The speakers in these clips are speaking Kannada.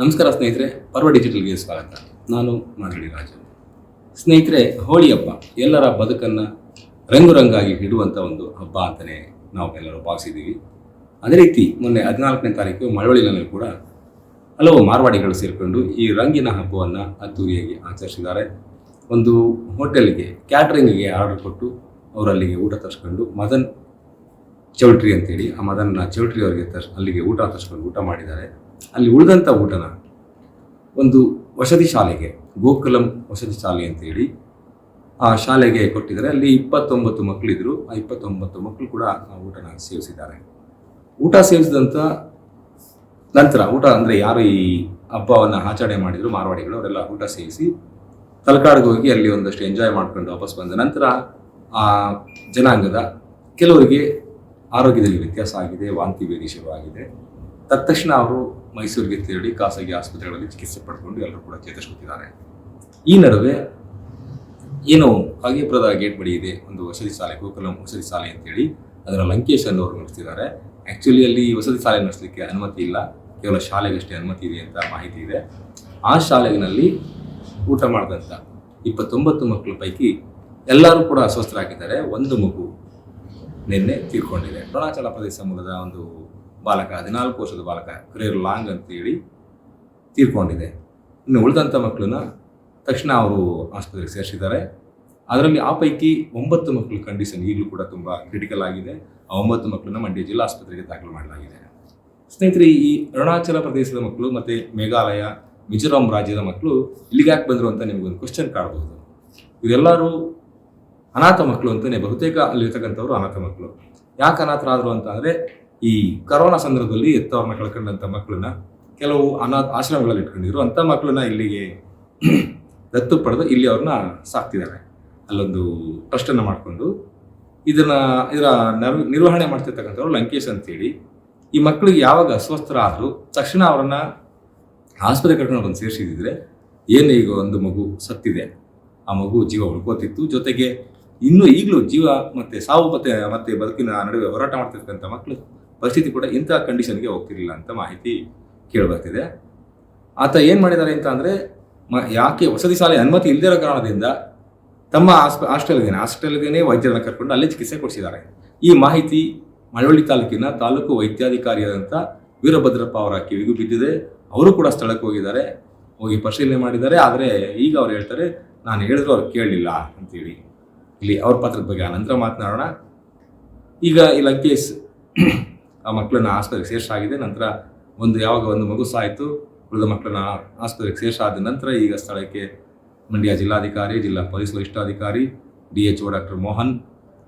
ನಮಸ್ಕಾರ ಸ್ನೇಹಿತರೆ, ಪರ್ವ ಡಿಜಿಟಲ್ಗೆ ಸ್ವಾಗತ. ನಾನು ಮಾಧುಡಿ ರಾಜನ್. ಸ್ನೇಹಿತರೆ ಹೋಳಿ ಹಬ್ಬ ಎಲ್ಲರ ಬದುಕನ್ನು ರಂಗು ರಂಗಾಗಿ ಇಡುವಂಥ ಒಂದು ಹಬ್ಬ ಅಂತಲೇ ನಾವು ಎಲ್ಲರೂ ಭಾವಿಸಿದ್ದೀವಿ. ಅದೇ ರೀತಿ ಮೊನ್ನೆ ಹದಿನಾಲ್ಕನೇ ತಾರೀಕು ಮಳವಳ್ಳಿನಲ್ಲಿ ಕೂಡ ಹಲವು ಮಾರ್ವಾಡಿಗಳು ಸೇರಿಕೊಂಡು ಈ ರಂಗಿನ ಹಬ್ಬವನ್ನು ಅದ್ದೂರಿಯಾಗಿ ಆಚರಿಸಿದ್ದಾರೆ. ಒಂದು ಹೋಟೆಲ್ಗೆ, ಕ್ಯಾಟ್ರಿಂಗ್ಗೆ ಆರ್ಡರ್ ಕೊಟ್ಟು ಅವರಲ್ಲಿಗೆ ಊಟ ತರಿಸ್ಕೊಂಡು ಮದನ್ ಚೌಟ್ರಿ ಅಂತೇಳಿ ಆ ಮದನ್ನ ಚೌಟ್ರಿ ಅವರಿಗೆ ತರ್ಸ್, ಅಲ್ಲಿಗೆ ಊಟ ತರಿಸ್ಕೊಂಡು ಊಟ ಮಾಡಿದ್ದಾರೆ. ಅಲ್ಲಿ ಉಳಿದಂಥ ಊಟನ ಒಂದು ವಸತಿ ಶಾಲೆಗೆ, ಗೋಕುಲಂ ವಸತಿ ಶಾಲೆ ಅಂತೇಳಿ ಆ ಶಾಲೆಗೆ ಕೊಟ್ಟಿದ್ದಾರೆ. ಅಲ್ಲಿ ಇಪ್ಪತ್ತೊಂಬತ್ತು ಮಕ್ಕಳಿದ್ರು ಆ ಇಪ್ಪತ್ತೊಂಬತ್ತು ಮಕ್ಕಳು ಕೂಡ ಆ ಊಟನ ಸೇವಿಸಿದ್ದಾರೆ. ಊಟ ಸೇವಿಸಿದಂಥ ನಂತರ ಊಟ ಅಂದರೆ ಯಾರು ಈ ಹಬ್ಬವನ್ನು ಆಚರಣೆ ಮಾಡಿದರು, ಮಾರವಾಡಿಗಳು, ಅವರೆಲ್ಲ ಊಟ ಸೇವಿಸಿ ತಲಕಾಡಿಗೆ ಹೋಗಿ ಅಲ್ಲಿ ಒಂದಷ್ಟು ಎಂಜಾಯ್ ಮಾಡ್ಕೊಂಡು ವಾಪಸ್ ಬಂದ ನಂತರ ಆ ಜನಾಂಗದ ಕೆಲವರಿಗೆ ಆರೋಗ್ಯದಲ್ಲಿ ವ್ಯತ್ಯಾಸ ಆಗಿದೆ, ವಾಂತಿ ಭೇದಿ ಶುರುವಾಗಿದೆ ತಕ್ಷಣ ಅವರು ಮೈಸೂರಿಗೆ ತೆರಳಿ ಖಾಸಗಿ ಆಸ್ಪತ್ರೆಗಳಲ್ಲಿ ಚಿಕಿತ್ಸೆ ಪಡ್ಕೊಂಡು ಎಲ್ಲರೂ ಕೂಡ ಚೇತರಿಸ್ಕೊತಿದ್ದಾರೆ. ಈ ನಡುವೆ ಏನು ಹಾಗೇಪುರದ ಗೇಟ್ ಬಳಿ ಇದೆ, ಒಂದು ವಸತಿ ಶಾಲೆ, ಗೋಕುಲಂ ವಸತಿ ಶಾಲೆ ಅಂತೇಳಿ ಅದರ ಲಂಕೇಶ್ ಅನ್ನೋರು ನಡೆಸ್ತಿದ್ದಾರೆ ಆ್ಯಕ್ಚುಲಿ ಅಲ್ಲಿ ವಸತಿ ಶಾಲೆ ನಡೆಸಲಿಕ್ಕೆ ಅನುಮತಿ ಇಲ್ಲ, ಕೇವಲ ಶಾಲೆಗಷ್ಟೇ ಅನುಮತಿ ಇದೆ ಅಂತ ಮಾಹಿತಿ ಇದೆ. ಆ ಶಾಲೆಗಿನಲ್ಲಿ ಊಟ ಮಾಡಿದಂಥ ಇಪ್ಪತ್ತೊಂಬತ್ತು ಮಕ್ಕಳ ಪೈಕಿ ಎಲ್ಲರೂ ಕೂಡ ಅಸ್ವಸ್ಥರಾಗಿದ್ದಾರೆ. ಒಂದು ಮಗು ನಿನ್ನೆ ತೀರ್ಕೊಂಡಿದೆ. ಅರುಣಾಚಲ ಪ್ರದೇಶ ಮೂಲದ ಒಂದು ಬಾಲಕ, ಹದಿನಾಲ್ಕು ವರ್ಷದ ಬಾಲಕ ಕರಿಯರ್ ಲಾಂಗ್ ಅಂತೇಳಿ ತೀರ್ಕೊಂಡಿದೆ. ಇನ್ನು ಉಳಿದಂಥ ಮಕ್ಕಳನ್ನ ತಕ್ಷಣ ಅವರು ಆಸ್ಪತ್ರೆಗೆ ಸೇರಿಸಿದ್ದಾರೆ. ಅದರಲ್ಲಿ ಆ ಪೈಕಿ ಒಂಬತ್ತು ಮಕ್ಕಳ ಕಂಡೀಷನ್ ಈಗಲೂ ಕೂಡ ತುಂಬ ಕ್ರಿಟಿಕಲ್ ಆಗಿದೆ. ಆ ಒಂಬತ್ತು ಮಕ್ಕಳನ್ನ ಮಂಡ್ಯ ಜಿಲ್ಲಾ ಆಸ್ಪತ್ರೆಗೆ ದಾಖಲು ಮಾಡಲಾಗಿದೆ. ಸ್ನೇಹಿತರೆ, ಈ ಅರುಣಾಚಲ ಪ್ರದೇಶದ ಮಕ್ಕಳು ಮತ್ತು ಮೇಘಾಲಯ, ಮಿಜೋರಾಂ ರಾಜ್ಯದ ಮಕ್ಕಳು ಇಲ್ಲಿಗೆ ಯಾಕೆ ಬಂದರು ಅಂತ ನಿಮಗೊಂದು ಕ್ವಶನ್ ಕಾಡ್ಬೋದು ಇವರೆಲ್ಲರೂ ಅನಾಥ ಮಕ್ಕಳು ಅಂತಲೇ ಬಹುತೇಕ ಅಲ್ಲಿರ್ತಕ್ಕಂಥವ್ರು ಅನಾಥ ಮಕ್ಕಳು. ಯಾಕೆ ಅನಾಥರಾದರು ಅಂತ ಅಂದರೆ ಈ ಕರೋನಾ ಸಂದರ್ಭದಲ್ಲಿ ಎತ್ತವ್ರನ್ನ ಕಳ್ಕೊಂಡಂಥ ಮಕ್ಕಳನ್ನ ಕೆಲವು ಅನಾಥ ಆಶ್ರಮಗಳಲ್ಲಿ ಇಟ್ಕೊಂಡಿದ್ರು. ಅಂಥ ಮಕ್ಕಳನ್ನ ಇಲ್ಲಿಗೆ ದತ್ತು ಪಡೆದು ಇಲ್ಲಿ ಅವ್ರನ್ನ ಸಾಕ್ತಿದ್ದಾರೆ. ಅಲ್ಲೊಂದು ಟ್ರಸ್ಟನ್ನು ಮಾಡಿಕೊಂಡು. ಇದನ್ನ, ಇದರ ನರ್- ನಿರ್ವಹಣೆ ಮಾಡ್ತಿರ್ತಕ್ಕಂಥವ್ರು ಲಂಕೇಶ್ ಅಂತೇಳಿ. ಈ ಮಕ್ಕಳಿಗೆ ಯಾವಾಗ ಅಸ್ವಸ್ಥರಾದರೂ ತಕ್ಷಣ ಅವರನ್ನ ಆಸ್ಪತ್ರೆ ಕರ್ಕೊಂಡು ಬಂದು ಸೇರಿಸಿದ್ರೆ ಏನು ಈಗ ಒಂದು ಮಗು ಸತ್ತಿದೆ. ಆ ಮಗು ಜೀವ ಉಳ್ಕೋತಿತ್ತು. ಜೊತೆಗೆ ಇನ್ನೂ ಈಗಲೂ ಜೀವ ಮತ್ತೆ ಸಾವು ಮತ್ತೆ ಮತ್ತೆ ಬದುಕಿನ ನಡುವೆ ಹೋರಾಟ ಮಾಡ್ತಿರ್ತಕ್ಕಂಥ ಮಕ್ಕಳು ಪರಿಸ್ಥಿತಿ ಕೂಡ ಇಂಥ ಕಂಡೀಷನ್ಗೆ ಹೋಗ್ತಿರ್ಲಿಲ್ಲ ಅಂತ ಮಾಹಿತಿ ಕೇಳಿಬರ್ತಿದೆ. ಆತ ಏನು ಮಾಡಿದ್ದಾರೆ ಅಂತ ಅಂದರೆ, ಮ, ಯಾಕೆ ವಸತಿ ಶಾಲೆ ಅನುಮತಿ ಇಲ್ಲದಿರೋ ಕಾರಣದಿಂದ ತಮ್ಮ ಆಸ್ಪ ಹಾಸ್ಟೆಲ್ಗೇನೆ ಹಾಸ್ಟೆಲ್ಗೇನೆ ವೈದ್ಯರನ್ನ ಕರ್ಕೊಂಡು ಅಲ್ಲೇ ಚಿಕಿತ್ಸೆ ಕೊಡಿಸಿದ್ದಾರೆ. ಈ ಮಾಹಿತಿ ಮಳವಳ್ಳಿ ತಾಲೂಕಿನ ತಾಲೂಕು ವೈದ್ಯಾಧಿಕಾರಿಯಾದಂಥ ವೀರಭದ್ರಪ್ಪ ಅವರ ಕಿವಿಗೂ ಬಿದ್ದಿದೆ. ಅವರು ಕೂಡ ಸ್ಥಳಕ್ಕೆ ಹೋಗಿದ್ದಾರೆ. ಹೋಗಿ ಪರಿಶೀಲನೆ ಮಾಡಿದ್ದಾರೆ. ಆದರೆ ಈಗ ಅವ್ರು ಹೇಳ್ತಾರೆ, ನಾನು ಹೇಳಿದ್ರು ಅವ್ರು ಕೇಳಲಿಲ್ಲ ಅಂತೇಳಿ. ಇಲ್ಲಿ ಅವ್ರ ಪಾತ್ರದ ಬಗ್ಗೆ ನಂತರ ಮಾತನಾಡೋಣ. ಈಗ ಇಲ್ಲ ಲಂಕೇಶ್ ಆ ಮಕ್ಕಳನ್ನ ಆಸ್ಪತ್ರೆಗೆ ಸೇರಿಸಾಗಿದೆ. ನಂತರ ಒಂದು ಯಾವಾಗ ಒಂದು ಮಗು ಸಾಯಿತು, ಉಳಿದ ಮಕ್ಕಳನ್ನ ಆಸ್ಪತ್ರೆಗೆ ಸೇರಿಸಾದ ನಂತರ ಈಗ ಸ್ಥಳಕ್ಕೆ ಮಂಡ್ಯ ಜಿಲ್ಲಾಧಿಕಾರಿ, ಜಿಲ್ಲಾ ಪೊಲೀಸ್ ವರಿಷ್ಠಾಧಿಕಾರಿ, D H O doctor Mohan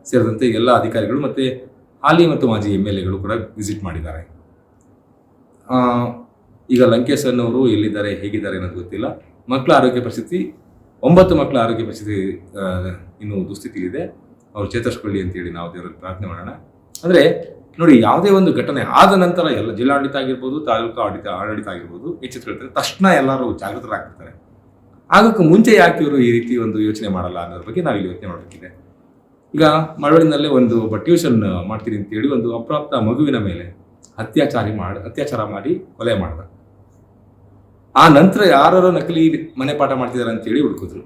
ಸೇರಿದಂತೆ ಎಲ್ಲ ಅಧಿಕಾರಿಗಳು ಮತ್ತು ಹಾಲಿ ಮತ್ತು ಮಾಜಿ ಎಂ ಎಲ್ ಎಗಳು ಕೂಡ ವಿಸಿಟ್ ಮಾಡಿದ್ದಾರೆ. ಈಗ ಲಂಕೇಶ್ ಅನ್ನೋರು ಎಲ್ಲಿದ್ದಾರೆ, ಹೇಗಿದ್ದಾರೆ ಅನ್ನೋದು ಗೊತ್ತಿಲ್ಲ. ಮಕ್ಕಳ ಆರೋಗ್ಯ ಪರಿಸ್ಥಿತಿ, ಒಂಬತ್ತು ಮಕ್ಕಳ ಆರೋಗ್ಯ ಪರಿಸ್ಥಿತಿ ಇನ್ನೂ ದುಸ್ಥಿತಿ ಇದೆ ಅವರು ಚೇತರಿಸ್ಕೊಳ್ಳಿ ಅಂತೇಳಿ ನಾವು ದೇವರಲ್ಲಿ ಪ್ರಾರ್ಥನೆ ಮಾಡೋಣ. ಅಂದರೆ ನೋಡಿ, ಯಾವುದೇ ಒಂದು ಘಟನೆ ಆದ ನಂತರ ಎಲ್ಲ ಜಿಲ್ಲಾಡಳಿತ ಆಗಿರ್ಬೋದು, ತಾಲೂಕು ಆಡಳಿತ ಆಡಳಿತ ಆಗಿರ್ಬೋದು ಎಚ್ಚೆತ್ತುಕೊಳ್ತಾರೆ ತಕ್ಷಣ ಎಲ್ಲರೂ ಜಾಗೃತರಾಗ್ತಾರೆ ಆಗಕ್ಕೂ ಮುಂಚೆ ಯಾಕೆ ಇವರು ಈ ರೀತಿ ಒಂದು ಯೋಚನೆ ಮಾಡಲ್ಲ ಅನ್ನೋದ್ರ ಬಗ್ಗೆ ನಾವು ಇಲ್ಲಿ ಯೋಚನೆ ಮಾಡಬೇಕಿದೆ. ಈಗ ಮಳವಳ್ಳಿನಲ್ಲೇ ಒಂದು, ಒಬ್ಬ ಟ್ಯೂಷನ್ ಮಾಡ್ತೀನಿ ಅಂತೇಳಿ ಒಂದು ಅಪ್ರಾಪ್ತ ಮಗುವಿನ ಮೇಲೆ ಅತ್ಯಾಚಾರಿ ಮಾಡಿ, ಅತ್ಯಾಚಾರ ಮಾಡಿ ಕೊಲೆ ಮಾಡ್ದ. ಆ ನಂತರ ಯಾರು ನಕಲಿ ಮನೆ ಪಾಠ ಮಾಡ್ತಿದ್ದಾರೆ ಅಂತೇಳಿ ಹುಡುಕಿದ್ರು.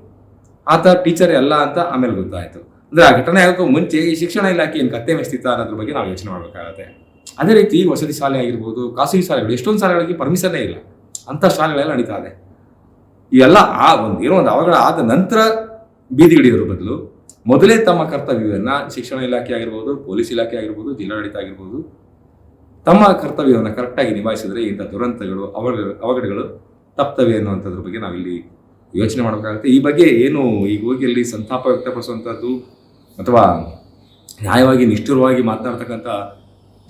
ಆತ ಟೀಚರ್ ಅಲ್ಲ ಅಂತ ಆಮೇಲೆ ಗೊತ್ತಾಯ್ತು. ಅಂದ್ರೆ ಆ ಘಟನೆ ಆಗೋಕ್ಕೂ ಮುಂಚೆ ಈ ಶಿಕ್ಷಣ ಇಲಾಖೆ ಏನು ಕತ್ತೆ ಮೆಸ್ತಿತ್ತ ಅನ್ನೋದ್ರ ಬಗ್ಗೆ ನಾವು ಯೋಚನೆ ಮಾಡಬೇಕಾಗತ್ತೆ. ಅದೇ ರೀತಿ ವಸತಿ ಶಾಲೆ ಆಗಿರ್ಬೋದು, ಖಾಸಗಿ ಶಾಲೆಗಳು, ಎಷ್ಟೊಂದು ಶಾಲೆಗಳಿಗೆ ಪರ್ಮಿಷನ್ನೇ ಇಲ್ಲ. ಅಂಥ ಶಾಲೆಗಳೆಲ್ಲ ನಡೀತಾ ಇದೆ. ಇವೆಲ್ಲ ಆ ಒಂದು ಏನೋ ಒಂದು ಅವಘಡ ಆದ ನಂತರ ಬೀದಿಗಿಡಿಯೋದ್ರ ಬದಲು ಮೊದಲೇ ತಮ್ಮ ಕರ್ತವ್ಯವನ್ನು ಶಿಕ್ಷಣ ಇಲಾಖೆ ಆಗಿರ್ಬೋದು, ಪೊಲೀಸ್ ಇಲಾಖೆ ಆಗಿರ್ಬೋದು, ಜಿಲ್ಲಾಡಳಿತ ಆಗಿರ್ಬೋದು, ತಮ್ಮ ಕರ್ತವ್ಯವನ್ನು ಕರೆಕ್ಟಾಗಿ ನಿಭಾಯಿಸಿದರೆ ಇಂಥ ದುರಂತಗಳು, ಅವಘಡ, ಅವಘಡಗಳು ತಪ್ತವೆ ಅನ್ನುವಂಥದ್ರ ಬಗ್ಗೆ ನಾವಿಲ್ಲಿ ಯೋಚನೆ ಮಾಡಬೇಕಾಗುತ್ತೆ. ಈ ಬಗ್ಗೆ ಏನು ಈಗ ಹೋಗಿ ಅಲ್ಲಿ ಸಂತಾಪ ವ್ಯಕ್ತಪಡಿಸುವಂಥದ್ದು ಅಥವಾ ನ್ಯಾಯವಾಗಿ ನಿಷ್ಠುರವಾಗಿ ಮಾತನಾಡ್ತಕ್ಕಂಥ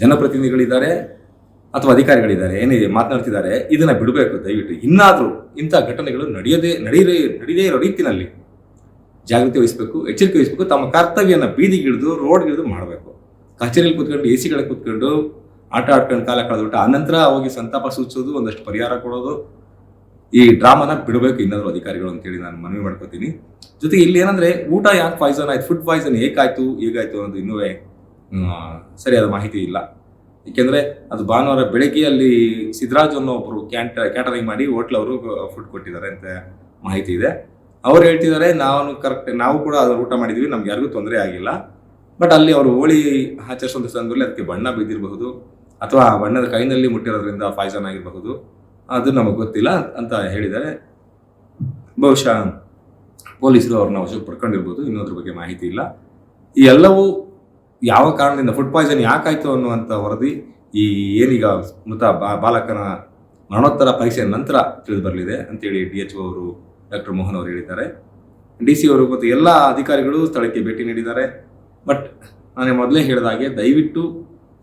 ಜನಪ್ರತಿನಿಧಿಗಳಿದ್ದಾರೆ ಅಥವಾ ಅಧಿಕಾರಿಗಳಿದ್ದಾರೆ ಏನಿದೆ ಮಾತನಾಡ್ತಿದ್ದಾರೆ, ಇದನ್ನು ಬಿಡಬೇಕು, ದಯವಿಟ್ಟು. ಇನ್ನಾದರೂ ಇಂಥ ಘಟನೆಗಳು ನಡೆಯದೇ ನಡೆಯದೇ ನಡೆಯದೇ ಇರೋ ರೀತಿಯಲ್ಲಿ ಜಾಗೃತಿ ವಹಿಸಬೇಕು, ಎಚ್ಚರಿಕೆ ವಹಿಸಬೇಕು, ತಮ್ಮ ಕರ್ತವ್ಯನ ಬೀದಿಗಿಳಿದು, ರೋಡ್ಗಿಳಿದು ಮಾಡಬೇಕು. ಕಚೇರಿಯಲ್ಲಿ ಕೂತ್ಕೊಂಡು ಎ ಸಿಗಳ ಕೂತ್ಕೊಂಡು, ಆಟ ಆಡ್ಕೊಂಡು ಕಾಲ ಕಳೆದ್ಬಿಟ್ಟು ಆನಂತರ ಹೋಗಿ ಸಂತಾಪ ಸೂಚಿಸೋದು, ಒಂದಷ್ಟು ಪರಿಹಾರ ಕೊಡೋದು ಈ ಡ್ರಾಮಾನ ಬಿಡಬೇಕು ಇನ್ನಾದರೂ ಅಧಿಕಾರಿಗಳು ಅಂತೇಳಿ ನಾನು ಮನವಿ ಮಾಡ್ಕೋತೀನಿ. ಜೊತೆಗೆ ಇಲ್ಲಿ ಏನಂದ್ರೆ ಊಟ ಯಾಕೆ ಪಾಯ್ಸನ್ ಆಯ್ತು? ಫುಡ್ ಪಾಯ್ಸನ್ ಏಕಾಯ್ತು ಹೇಗಾಯ್ತು ಅನ್ನೋದು ಇನ್ನೂ ಸರಿಯಾದ ಮಾಹಿತಿ ಇಲ್ಲ. ಏಕೆಂದರೆ ಅದು ಭಾನುವಾರ ಬೆಳಗ್ಗೆ ಅಲ್ಲಿ ಸಿದ್ದರಾಜ್ ಅನ್ನೋ ಒಬ್ಬರು ಕ್ಯಾಂಟ ಕ್ಯಾಟರಿಂಗ್ ಮಾಡಿ ಹೋಟ್ಲ್ ಅವರು ಫುಡ್ ಕೊಟ್ಟಿದ್ದಾರೆ ಅಂತ ಮಾಹಿತಿ ಇದೆ. ಅವ್ರು ಹೇಳ್ತಿದ್ದಾರೆ ನಾವು ಕರೆಕ್ಟ್ ನಾವು ಕೂಡ ಅದು ಊಟ ಮಾಡಿದ್ವಿ, ನಮ್ಗೆ ಯಾರಿಗೂ ತೊಂದರೆ ಆಗಿಲ್ಲ. ಬಟ್ ಅಲ್ಲಿ ಅವರು ಹೋಳಿ ಆಚರಿಸುವಂಥ ಸಂದರ್ಭದಲ್ಲಿ ಅದಕ್ಕೆ ಬಣ್ಣ ಬಿದ್ದಿರಬಹುದು. ಅಥವಾ ಬಣ್ಣದ ಕೈನಲ್ಲಿ ಮುಟ್ಟಿರೋದ್ರಿಂದ ಪಾಯ್ಸನ್ ಆಗಿರಬಹುದು. ಅದು ನಮಗೆ ಗೊತ್ತಿಲ್ಲ ಅಂತ ಹೇಳಿದ್ದಾರೆ. ಬಹುಶಃ ಪೊಲೀಸರು ಅವ್ರನ್ನ ವಶಕ್ಕೆ ಪಡ್ಕೊಂಡಿರ್ಬೋದು, ಇನ್ನೊಂದ್ರ ಬಗ್ಗೆ ಮಾಹಿತಿ ಇಲ್ಲ. ಈ ಎಲ್ಲವೂ ಯಾವ ಕಾರಣದಿಂದ ಫುಡ್ ಪಾಯ್ಸನ್ ಯಾಕಾಯಿತು ಅನ್ನುವಂಥ ವರದಿ ಈ ಏನೀಗ ಮೃತ ಬಾ- ಬಾಲಕನ ಮರಣೋತ್ತರ ಪರೀಕ್ಷೆ ನಂತರ ತಿಳಿದು ಬರಲಿದೆ ಅಂತೇಳಿ ಡಿ ಎಚ್ ಅವರು ಡಾಕ್ಟರ್ ಮೋಹನ್ ಅವರು ಹೇಳಿದ್ದಾರೆ. ಡಿ ಸಿ ಅವರು ಮತ್ತು ಎಲ್ಲ ಅಧಿಕಾರಿಗಳು ಸ್ಥಳಕ್ಕೆ ಭೇಟಿ ನೀಡಿದ್ದಾರೆ. ಬಟ್ ನಾನು ಮೊದಲೇ ಹೇಳಿದ ಹಾಗೆ ದಯವಿಟ್ಟು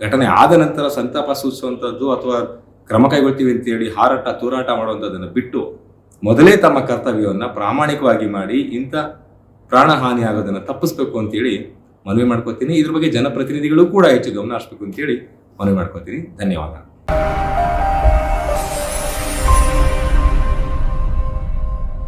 ಘಟನೆ ಆದ ನಂತರ ಸಂತಾಪ ಸೂಚಿಸುವಂಥದ್ದು ಅಥವಾ ಕ್ರಮ ಕೈಗೊಳ್ತೀವಿ ಅಂತೇಳಿ ಹಾರಾಟ, ತೂರಾಟ ಮಾಡುವಂಥದ್ದನ್ನು ಬಿಟ್ಟು ಮೊದಲೇ ತಮ್ಮ ಕರ್ತವ್ಯವನ್ನು ಪ್ರಾಮಾಣಿಕವಾಗಿ ಮಾಡಿ ಇಂಥ ಪ್ರಾಣಹಾನಿ ಆಗೋದನ್ನು ತಪ್ಪಿಸ್ಬೇಕು ಅಂತೇಳಿ ಮನವಿ ಮಾಡ್ಕೋತೀನಿ. ಇದ್ರ ಬಗ್ಗೆ ಜನಪ್ರತಿನಿಧಿಗಳು ಕೂಡ ಹೆಚ್ಚು ಗಮನ ಹರಿಸ್ಬೇಕು ಅಂತೇಳಿ ಮನವಿ ಮಾಡ್ಕೋತೀನಿ. ಧನ್ಯವಾದ.